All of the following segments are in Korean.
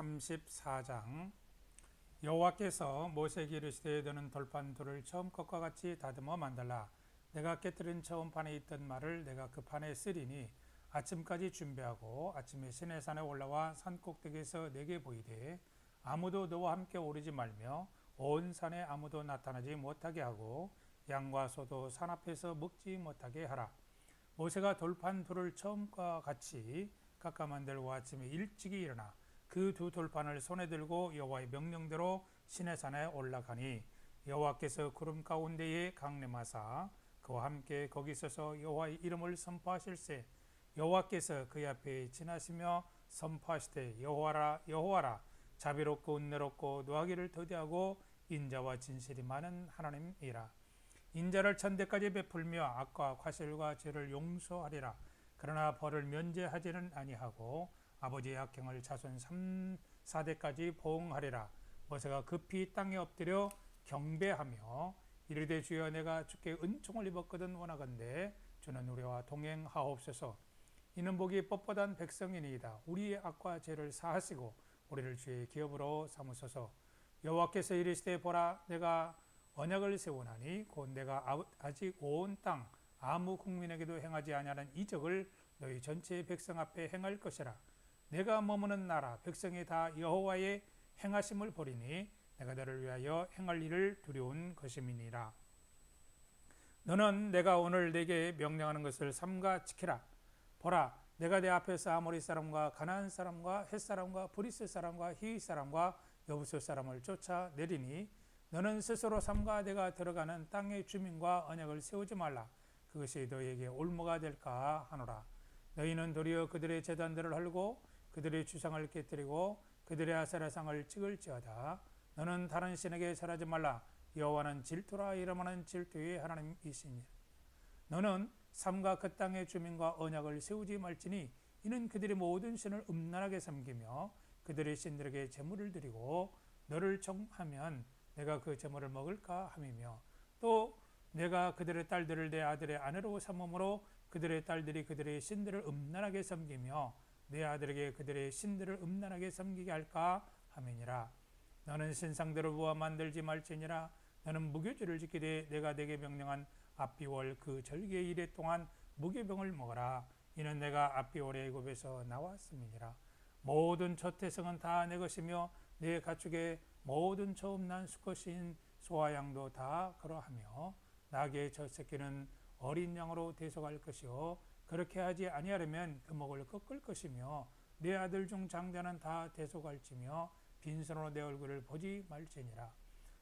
34장. 여호와께서 모세에게 이르시되 너는 돌판 돌을 처음 것과 같이 다듬어 만들라. 내가 깨뜨린 처음 판에 있던 말을 내가 그 판에 쓰리니 아침까지 준비하고 아침에 시내산에 올라와 산 꼭대기에서 내게 보이되 아무도 너와 함께 오르지 말며 온 산에 아무도 나타나지 못하게 하고 양과 소도 산 앞에서 먹지 못하게 하라. 모세가 돌판 돌을 처음과 같이 깎아 만들고 아침에 일찍이 일어나 그 두 돌판을 손에 들고 여호와의 명령대로 시내산에 올라가니 여호와께서 구름 가운데에 강림하사 그와 함께 거기 서서 여호와의 이름을 선포하실세. 여호와께서 그 앞에 지나시며 선포하시되 여호와라 여호와라 자비롭고 은혜롭고 노하기를 더디하고 인자와 진실이 많은 하나님이라. 인자를 천대까지 베풀며 악과 과실과 죄를 용서하리라 그러나 벌을 면제하지는 아니하고 아버지의 악행을 자손 3, 4대까지 보응하리라. 모세가 급히 땅에 엎드려 경배하며 이르되 주여 내가 주께 은총을 입었거든 원하건대 주는 우리와 동행하옵소서. 이는 복이 뻣뻣한 백성이니이다. 우리의 악과 죄를 사하시고 우리를 주의 기업으로 삼으소서. 여호와께서 이르시되 보라 내가 언약을 세우나니 곧 내가 아직 온 땅 아무 국민에게도 행하지 아니하는 이적을 너희 전체 백성 앞에 행할 것이라. 내가 머무는 나라 백성이 다 여호와의 행하심을 보리니 내가 너를 위하여 행할 일을 두려운 것임이니라. 너는 내가 오늘 내게 명령하는 것을 삼가 지키라. 보라 내가 내 앞에서 아모리 사람과 가나안 사람과 헷 사람과 브리스 사람과 히위 사람과 여부수 사람을 쫓아 내리니 너는 스스로 삼가 내가 들어가는 땅의 주민과 언약을 세우지 말라 그것이 너희에게 올무가 될까 하노라. 너희는 도리어 그들의 재단들을 헐고 그들의 주상을 깨뜨리고 그들의 아세라상을 찍을지어다. 너는 다른 신에게 절하지 말라. 여호와는 질투라 이름하는 질투의 하나님이시니 너는 삼가 그 땅의 주민과 언약을 세우지 말지니 이는 그들이 모든 신을 음란하게 섬기며 그들의 신들에게 제물을 드리고 너를 정하면 내가 그 제물을 먹을까 함이며 또 내가 그들의 딸들을 내 아들의 아내로 삼음으로 그들의 딸들이 그들의 신들을 음란하게 섬기며 내 아들에게 그들의 신들을 음란하게 섬기게 할까 함이니라. 너는 신상들을 부어 만들지 말지니라. 너는 무교주를 지키되 내가 내게 명령한 앞비월 그 절기의 일해 동안 무교병을 먹어라. 이는 내가 앞비월의 애굽에서 나왔음이니라. 모든 저태성은 다 내 것이며 내 가축의 모든 처음 난 수컷인 소와 양도 다 그러하며 나귀의 첫 새끼는 어린 양으로 대속할 것이요. 그렇게 하지 아니하려면 그 목을 꺾을 것이며 내 아들 중 장자는 다 대속할지며 빈손으로 내 얼굴을 보지 말지니라.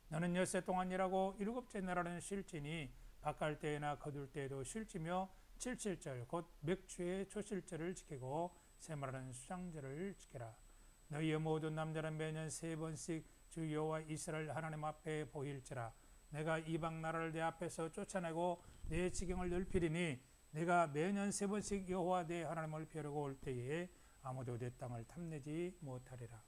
너는 엿새 동안 일하고 일곱째 날에는 쉴지니 바깔 때나 거둘 때에도 쉴지며 칠칠절 곧 맥주의 초실절을 지키고 세마라는 수장절을 지키라. 너희의 모든 남자는 매년 세 번씩 주 여호와 이스라엘 하나님 앞에 보일지라 내가 이방 나라를 내 앞에서 쫓아내고 내 지경을 넓히리니 내가 매년 세 번씩 여호와 내 하나님을 벼르고 올 때에 아무도 내 땅을 탐내지 못하리라.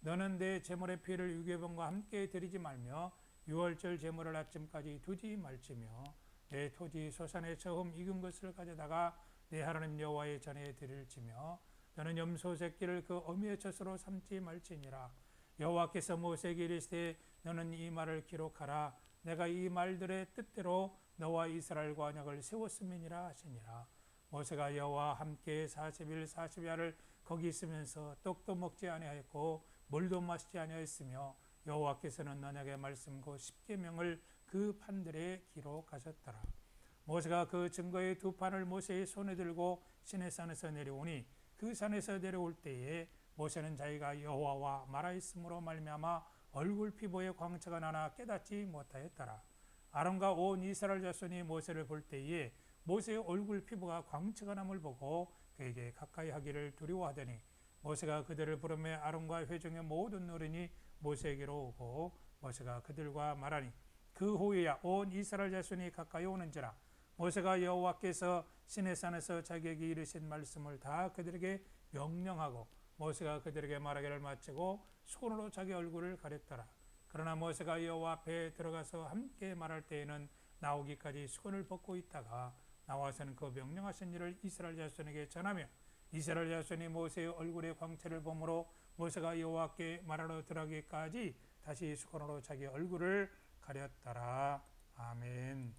너는 내 제물의 피를 유괴범과 함께 드리지 말며 유월절 제물을 아침까지 두지 말지며 내 토지 소산에 처음 익은 것을 가져다가 내 하나님 여호와의 전에 드릴지며 너는 염소 새끼를 그 어미의 젖으로 삼지 말지니라. 여호와께서 모세에게 이르시되 너는 이 말을 기록하라 내가 이 말들의 뜻대로 너와 이스라엘과 언약을 세웠음이니라 하시니라. 모세가 여호와 함께 40일 40야를 거기 있으면서 떡도 먹지 아니하였고 물도 마시지 아니하였으며 여호와께서는 언약의 말씀 그 십계명을 그 판들에 기록하셨더라. 모세가 그 증거의 두 판을 모세의 손에 들고 시내 산에서 내려오니 그 산에서 내려올 때에 모세는 자기가 여호와와 말하였으므로 말미암아 얼굴 피부에 광채가 나나 깨닫지 못하였더라. 아론과 온 이스라엘 자손이 모세를 볼 때에 모세의 얼굴 피부가 광채가 남을 보고 그에게 가까이 하기를 두려워하더니 모세가 그들을 부르며 아론과 회중의 모든 어른이 모세에게로 오고 모세가 그들과 말하니 그 후에야 온 이스라엘 자손이 가까이 오는지라 모세가 여호와께서 시내산에서 자기에게 이르신 말씀을 다 그들에게 명령하고 모세가 그들에게 말하기를 마치고 손으로 자기 얼굴을 가렸더라. 그러나 모세가 여호와 앞에 들어가서 함께 말할 때에는 나오기까지 수건을 벗고 있다가 나와서는 그 명령하신 일을 이스라엘 자손에게 전하며 이스라엘 자손이 모세의 얼굴의 광채를 보므로 모세가 여호와께 말하러 들어가기까지 다시 수건으로 자기 얼굴을 가렸더라. 아멘.